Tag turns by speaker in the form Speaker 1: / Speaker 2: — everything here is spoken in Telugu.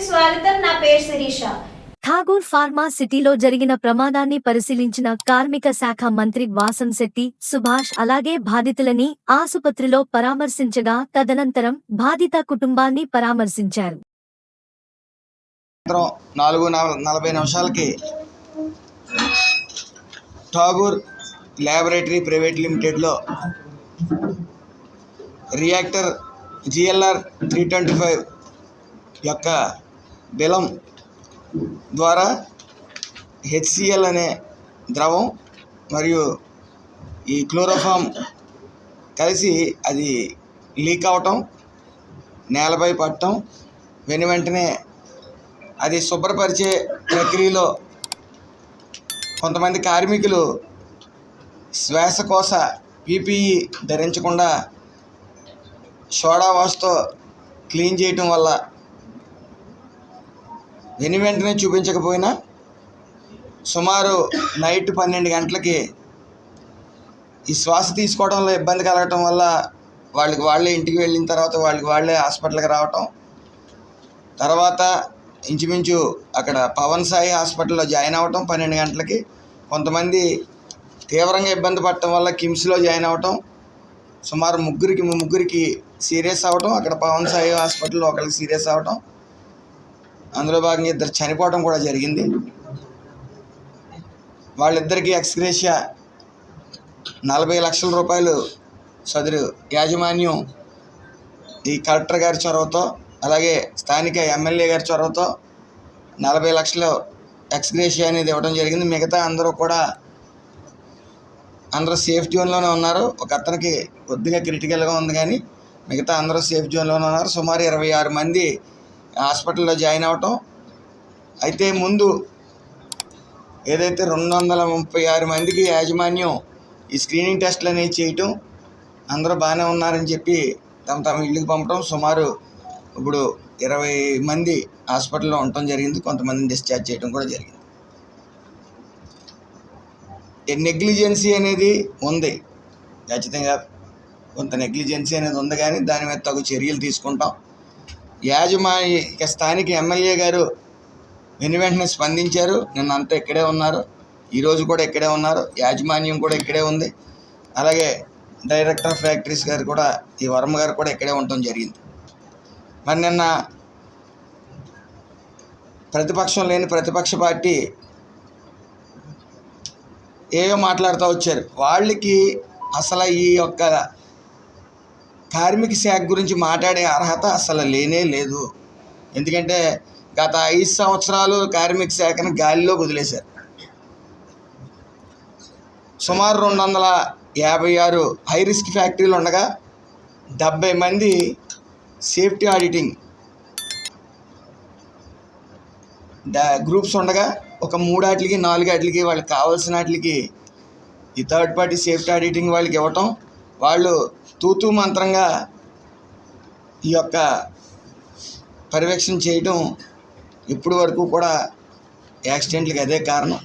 Speaker 1: స్వాగతం. నా పేరు శిరీష.
Speaker 2: ఠాగూర్ ఫార్మా సిటీలో జరిగిన ప్రమాదాన్ని పరిశీలించిన కార్మిక శాఖ మంత్రి వాసన్ శెట్టి సుభాష్ అలాగే బాధితులని ఆసుపత్రిలో పరామర్శించగా తదనంతరం బాధిత కుటుంబాన్ని పరామర్శించారు.
Speaker 3: నాలుగు నల- నలభై నిమిషాలకి Tagore laboratory private లిమిటెడ్లో reactor GLR three twenty five యొక్క బిలం ద్వారా హెచ్సిఎల్ అనే ద్రవం మరియు ఈ క్లోరోఫామ్ కలిసి అది లీక్ అవటం నేలపై పట్టడం వెను వెంటనే అది శుభ్రపరిచే ప్రక్రియలో కొంతమంది కార్మికులు శ్వాసకోశ పీపీఈ ధరించకుండా సోడా వాష్తో క్లీన్ చేయటం వల్ల ఎన్ని వెంటనే చూపించకపోయినా సుమారు నైట్ పన్నెండు గంటలకి ఈ శ్వాస తీసుకోవడంలో ఇబ్బంది కలగటం వల్ల వాళ్ళకి వాళ్ళే ఇంటికి వెళ్ళిన తర్వాత వాళ్ళకి వాళ్ళే హాస్పిటల్కి రావటం. తర్వాత ఇంచుమించు అక్కడ పవన్ సాయి హాస్పిటల్లో జాయిన్ అవ్వటం పన్నెండు గంటలకి. కొంతమంది తీవ్రంగా ఇబ్బంది పడటం వల్ల కిమ్స్లో జాయిన్ అవ్వటం సుమారు ముగ్గురికి ముగ్గురికి సీరియస్ అవ్వటం అక్కడ పవన్ సాయి హాస్పిటల్లో ఒకరికి సీరియస్ అవ్వటం. అందులో భాగంగా ఇద్దరు చనిపోవడం కూడా జరిగింది. వాళ్ళిద్దరికీ ఎక్స్గ్రేషియా నలభై లక్షల రూపాయలు సదరు యాజమాన్యం ఈ కలెక్టర్ గారి చొరవతో అలాగే స్థానిక ఎమ్మెల్యే గారి చొరవతో నలభై లక్షలు ఎక్స్గ్రేషియా అనేది ఇవ్వడం జరిగింది. మిగతా అందరూ కూడా అందరూ సేఫ్ జోన్లోనే ఉన్నారు. ఒక అతనికి కొద్దిగా క్రిటికల్గా ఉంది కానీ మిగతా అందరూ సేఫ్ జోన్లోనే ఉన్నారు. సుమారు ఇరవై ఆరు మంది హాస్పిటల్లో జాయిన్ అవ్వటం అయితే ముందు ఏదైతే రెండు వందల ముప్పై ఆరు మందికి యాజమాన్యం ఈ స్క్రీనింగ్ టెస్ట్లు అనేవి చేయటం అందరూ బాగానే ఉన్నారని చెప్పి తమ తమ ఇళ్ళకి పంపడం సుమారు ఇప్పుడు ఇరవై మంది హాస్పిటల్లో ఉండటం జరిగింది. కొంతమందిని డిశ్చార్జ్ చేయడం కూడా జరిగింది. నెగ్లిజెన్సీ అనేది ఉంది. ఖచ్చితంగా కొంత నెగ్లిజెన్సీ అనేది ఉంది కానీ దాని మీద తగు చర్యలు తీసుకుంటాం. యాజమాన్య ఇక స్థానిక ఎమ్మెల్యే గారు వెను వెంటనే స్పందించారు. నిన్న అంతా ఇక్కడే ఉన్నారు. ఈరోజు కూడా ఇక్కడే ఉన్నారు. యాజమాన్యం కూడా ఇక్కడే ఉంది. అలాగే డైరెక్టర్ ఆఫ్ ఫ్యాక్టరీస్ గారు కూడా ఈ వర్మ గారు కూడా ఇక్కడే ఉండటం జరిగింది. మరి నిన్న ప్రతిపక్షం లేని ప్రతిపక్ష పార్టీ ఏవో మాట్లాడుతూ వచ్చారు? వాళ్ళకి అసలు ఈ యొక్క కార్మిక శాఖ గురించి మాట్లాడే అర్హత అసలు లేనే లేదు. ఎందుకంటే గత ఐదు సంవత్సరాలు కార్మిక శాఖను గాలిలో వదిలేశారు. సుమారు రెండు వందల యాభై ఆరు హై రిస్క్ ఫ్యాక్టరీలు ఉండగా డెబ్బై మంది సేఫ్టీ ఆడిటింగ్ గ్రూప్స్ ఉండగా ఒక మూడాటికి నాలుగాటికి వాళ్ళకి కావాల్సిన వాటికి ఈ థర్డ్ పార్టీ సేఫ్టీ ఆడిటింగ్ వాళ్ళకి ఇవ్వటం. వాళ్ళు తూతూ మంత్రంగా ఈ యొక్క పర్యవేక్షణ చేయటం ఇప్పటి వరకు కూడా యాక్సిడెంట్లకి అదే కారణం.